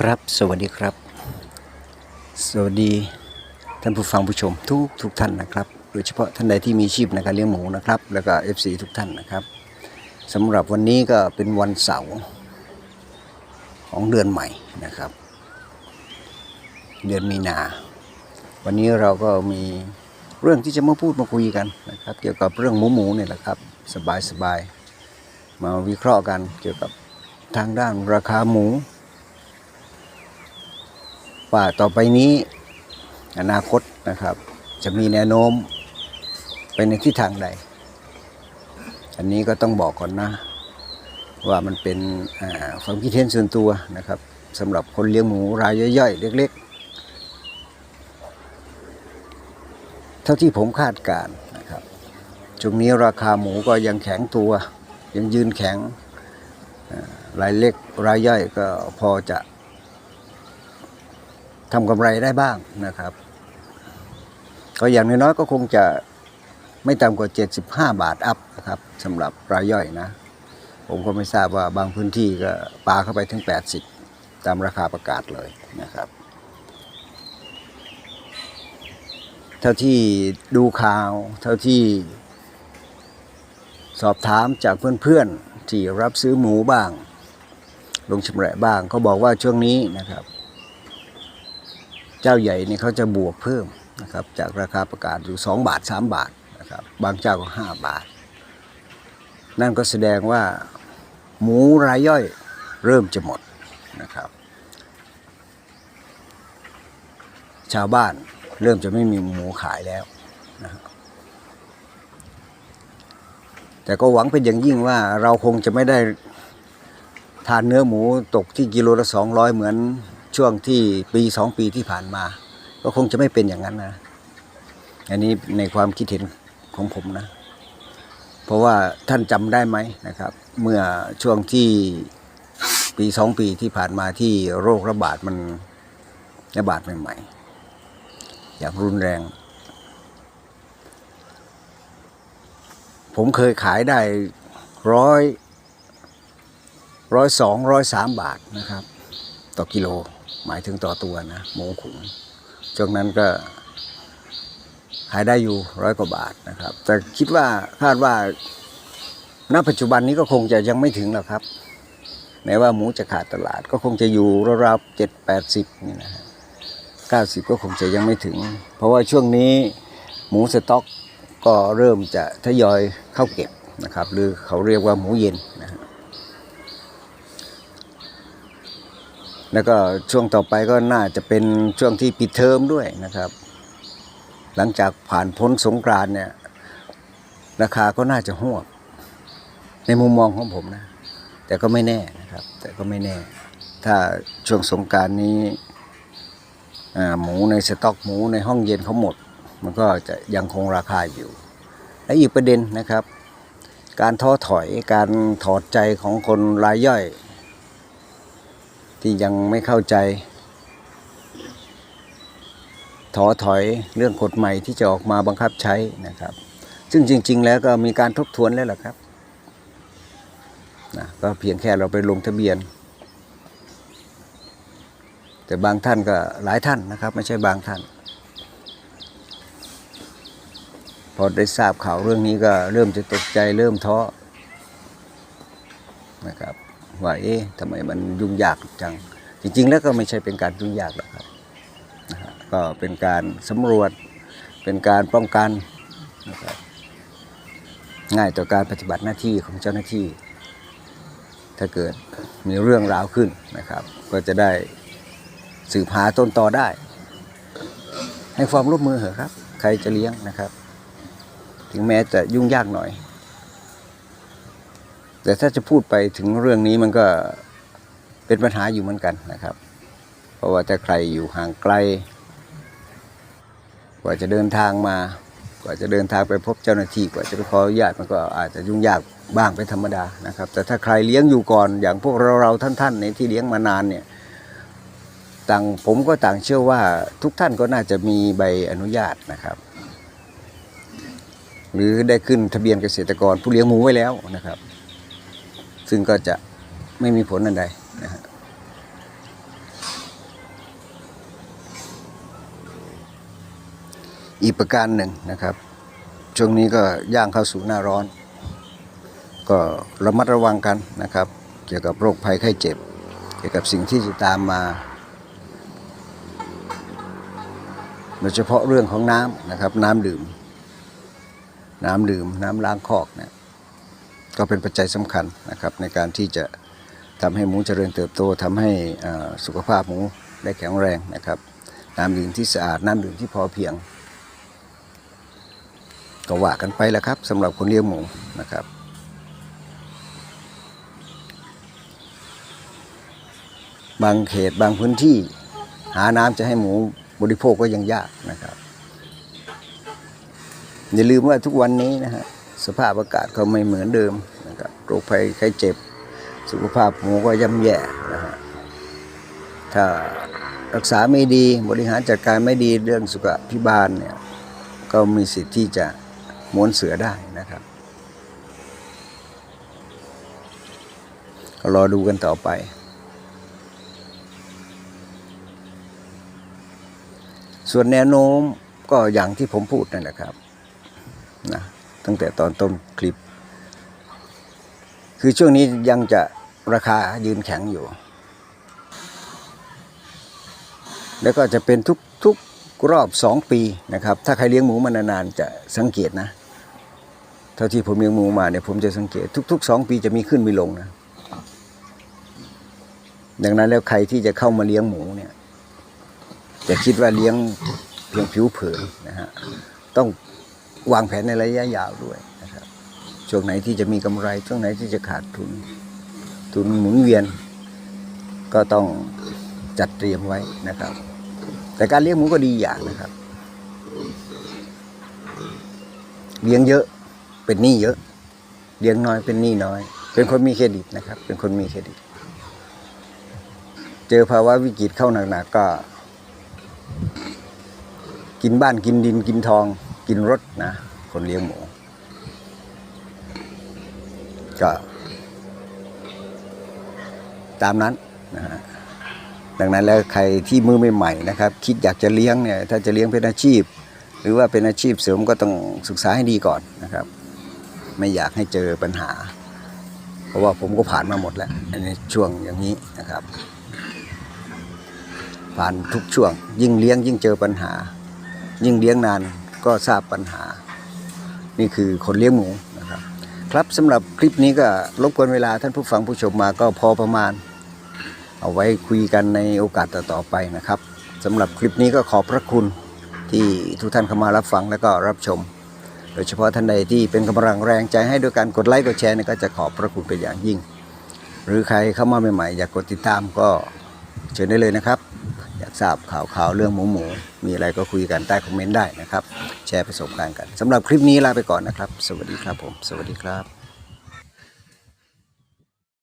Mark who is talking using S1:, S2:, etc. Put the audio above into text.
S1: ครับ สวัสดีครับ สวัสดีท่านผู้ฟังผู้ชมทุกทุกท่านนะครับ โดยเฉพาะท่านใดที่มีชีพในการเลี้ยงหมูนะครับ แล้วก็ FC ทุกท่านนะครับสำหรับวันนี้ก็เป็นวันเสาร์ของเดือนใหม่นะครับ เดือนมีนา วันนี้เราก็มีเรื่องที่จะมาพูดมาคุยกันนะครับ เกี่ยวกับเรื่องหมูหมูเนี่ยแหละครับ สบายสบายมาวิเคราะห์กันเกี่ยวกับทางด้านราคาหมู ว่าต่อไปนี้อนาคตนะครับ จะมีแนวโน้มไปในทิศทางใด อันนี้ก็ต้องบอกก่อนนะ ว่ามันเป็นความคิดเห็นส่วนตัวนะครับสำหรับคนเลี้ยงหมูรายย่อยๆ เล็กๆ เท่าที่ผมคาดการณ์นะครับช่วงนี้ราคาหมูก็ยังแข็งตัว ยังยืนแข็งรายเล็กรายย่อยก็พอจะ ทำกำไรได้บ้างนะครับ ก็อย่างน้อยๆก็คงจะไม่ต่ำกว่า 75 บาทอัพนะครับสำหรับรายย่อยนะ ผมก็ไม่ทราบว่าบางพื้นที่ก็ปาเข้าไปถึง 80 ตามราคาประกาศเลยนะครับ เท่าที่ดูข่าว เท่าที่สอบถามจากเพื่อนๆที่รับซื้อหมูบ้าง ลงชำระบ้างเขาบอกว่าช่วงนี้นะครับ เจ้าใหญ่เนี่ยเขาจะบวกเพิ่มนะครับจากราคาประกาศอยู่ 2 บาท 3 บาทนะครับบางเจ้าก็ 5 บาท นั่นก็แสดงว่าหมูรายย่อยเริ่มจะหมดนะครับ ชาวบ้านเริ่มจะไม่มีหมูขายแล้วนะครับแต่ก็หวังเป็นอย่างยิ่งว่าเราคงจะไม่ได้ทานเนื้อหมูตกที่กิโลละ200 เหมือน ช่วงที่ปีสองปีที่ผ่านมา ก็คงจะไม่เป็นอย่างนั้นนะ อันนี้ในความคิดเห็นของผมนะ เพราะว่าท่านจำได้ไหมนะครับ เมื่อช่วงที่ปีสองปีที่ผ่านมาที่โรคระบาดมันระบาดใหม่ๆอย่างรุนแรง ผมเคยขายได้ร้อยร้อยสองร้อยสามบาทนะครับ ต่อกิโล หมายถึงต่อตัวนะหมูขุนช่วงนั้นก็ขายได้อยู่ร้อยกว่าบาทนะครับ แต่คิดว่าคาดว่าณปัจจุบันนี้ก็คงจะยังไม่ถึงหรอกครับแม้ว่าหมูจะขาดตลาดก็คงจะอยู่ราวๆเจ็ดแปดสิบนี่นะฮะเก้าสิบก็คงจะยังไม่ถึง เพราะว่าช่วงนี้หมูสต็อกก็เริ่มจะทยอยเข้าเก็บนะครับ หรือเขาเรียกว่าหมูเย็นนะฮะ แล้วก็ช่วงต่อไปก็น่าจะเป็นช่วงที่ปิดเทอมด้วยนะครับ หลังจากผ่านพ้นสงกรานเนี่ยราคาก็น่าจะหวบในมุมมองของผมนะ แต่ก็ไม่แน่นะครับ แต่ก็ไม่แน่ ถ้าช่วงสงการนี้หมูในสต็อกหมูในห้องเย็นเขาหมด มันก็จะยังคงราคาอยู่ และอีกประเด็นนะครับ การท้อถอยการถอดใจของคนรายย่อย ที่ยังไม่เข้าใจถอถอยเรื่องกฎใหม่ที่จะออกมาบังคับใช้นะครับ ซึ่งจริง ๆ แล้วก็มีการทบทวนแล้วล่ะครับนะก็เพียงแค่เราไปลงทะเบียน แต่บางท่านก็หลายท่านนะครับ ไม่ใช่บางท่าน พอได้ทราบข่าวเรื่องนี้ก็เริ่มจะตกใจเริ่มท้อ ว่าเอ๊ะทำไมมันยุ่งยากจัง จริง ๆ แล้วก็ไม่ใช่เป็นการยุ่งยากหรอกครับนะฮะก็เป็นการสำรวจเป็นการป้องกันนะครับง่ายต่อการปฏิบัติหน้าที่ของเจ้าหน้าที่ ถ้าเกิดมีเรื่องราวขึ้นนะครับ ก็จะได้สืบหาต้นตอได้ ให้ความร่วมมือเหอะครับ ใครจะเลี้ยงนะครับ ถึงแม้จะยุ่งยากหน่อย แต่ถ้าจะพูดไปถึงเรื่องนี้มันก็เป็นปัญหาอยู่เหมือนกันนะครับ เพราะว่าถ้าใครอยู่ห่างไกล กว่าจะเดินทางมา กว่าจะเดินทางไปพบเจ้าหน้าที่กว่าจะไปขออนุญาตมันก็อาจจะยุ่งยากบ้างเป็นธรรมดานะครับ แต่ถ้าใครเลี้ยงอยู่ก่อนอย่างพวกเราเราท่านๆในที่เลี้ยงมานานเนี่ยต่างผมก็ต่างเชื่อว่าทุกท่านก็น่าจะมีใบอนุญาตนะครับ หรือได้ขึ้นทะเบียนเกษตรกรผู้เลี้ยงหมูไว้แล้วนะครับ ซึ่งก็จะไม่มีผลอันใดนะครับอีกประการหนึ่งนะครับ ช่วงนี้ก็ย่างเข้าสู่หน้าร้อน ก็ระมัดระวังกันนะครับ เกี่ยวกับโรคภัยไข้เจ็บ เกี่ยวกับสิ่งที่จะตามมาโดยเฉพาะเรื่องของน้ำนะครับ น้ำดื่ม น้ำดื่ม น้ำล้างคอกเนะี่ย ก็เป็นปัจจัยสำคัญนะครับในการที่จะทำให้หมูเจริญเติบโตทำให้สุขภาพหมูได้แข็งแรงนะครับ น้ำดื่มที่สะอาดน้ำดื่มที่พอเพียง ก็ว่ากันไปแล้วครับสำหรับคนเลี้ยงหมูนะครับบางเขตบางพื้นที่หาน้ำจะให้หมูบริโภคก็ยังยากนะครับ อย่าลืมว่าทุกวันนี้นะฮะ สภาพอากาศก็ไม่เหมือนเดิมนะครับโรคภัยไข้เจ็บ สุขภาพหมูก็ย่ำแย่นะฮะถ้ารักษาไม่ดีบริหารจัดการไม่ดีเรื่องสุขภิบาลเนี่ยก็มีสิทธิ์ที่จะม้วนเสือได้นะครับรอดูกันต่อไป ส่วนแนวโน้มก็อย่างที่ผมพูดนั่นแหละครับนะ ตั้งแต่ตอนต้นคลิป คือช่วงนี้ยังจะราคายืนแข็งอยู่ แล้วก็จะเป็นทุกทุกรอบสองปีนะครับ ถ้าใครเลี้ยงหมูมานานๆจะสังเกตนะ เท่าที่ผมเลี้ยงหมูมาเนี่ยผมจะสังเกตทุกๆสองปีจะมีขึ้นมีลงนะดังนั้นแล้วใครที่จะเข้ามาเลี้ยงหมูเนี่ยจะคิดว่าเลี้ยงเพียงผิวเผินนะฮะต้อง วางแผนในระยะยาวด้วยนะครับช่วงไหนที่จะมีกำไร ช่วงไหนที่จะขาดทุน ทุนหมุนเวียน ก็ต้องจัดเตรียมไว้นะครับ แต่การเลี้ยงหมูก็ดีอย่างนะครับ เลี้ยงเยอะเป็นหนี้เยอะ เลี้ยงน้อยเป็นหนี้น้อย เป็นคนมีเครดิตนะครับ เป็นคนมีเครดิต เจอภาวะวิกฤตเข้าหนักๆก็ กินบ้านกินดินกินทอง กินรถนะ คนเลี้ยงหมู ก็ ตามนั้นนะฮะดังนั้นแล้วใครที่มือใหม่ๆนะครับ คิดอยากจะเลี้ยงเนี่ย ถ้าจะเลี้ยงเป็นอาชีพ หรือว่าเป็นอาชีพเสริมก็ต้องศึกษาให้ดีก่อนนะครับ ไม่อยากให้เจอปัญหา เพราะว่าผมก็ผ่านมาหมดแล้วในช่วงอย่างนี้นะครับ ผ่านทุกช่วง ยิ่งเลี้ยงยิ่งเจอปัญหา ยิ่งเลี้ยงนาน ก็ทราบปัญหา นี่คือคนเลี้ยงหมูนะครับ ครับสำหรับคลิปนี้ก็รบกวนเวลาท่านผู้ฟังผู้ชมมาก็พอประมาณ เอาไว้คุยกันในโอกาสต่อๆไปนะครับสำหรับคลิปนี้ก็ขอบพระคุณที่ทุกท่านเข้ามารับฟังและก็รับชม โดยเฉพาะท่านใดที่เป็นกำลังแรงใจให้ด้วยการกดไลค์กดแชร์นี่ก็จะขอบพระคุณเป็นอย่างยิ่ง หรือใครเข้ามาใหม่ๆ อยากกดติดตามก็เชิญได้เลยนะครับ ทราบข่าวข่าวเรื่องหมูหมูมีอะไรก็คุยกันใต้คอมเมนต์ได้นะครับ แชร์ประสบการณ์กันสำหรับคลิปนี้ลาไปก่อนนะครับ สวัสดีครับผม สวัสดีครับ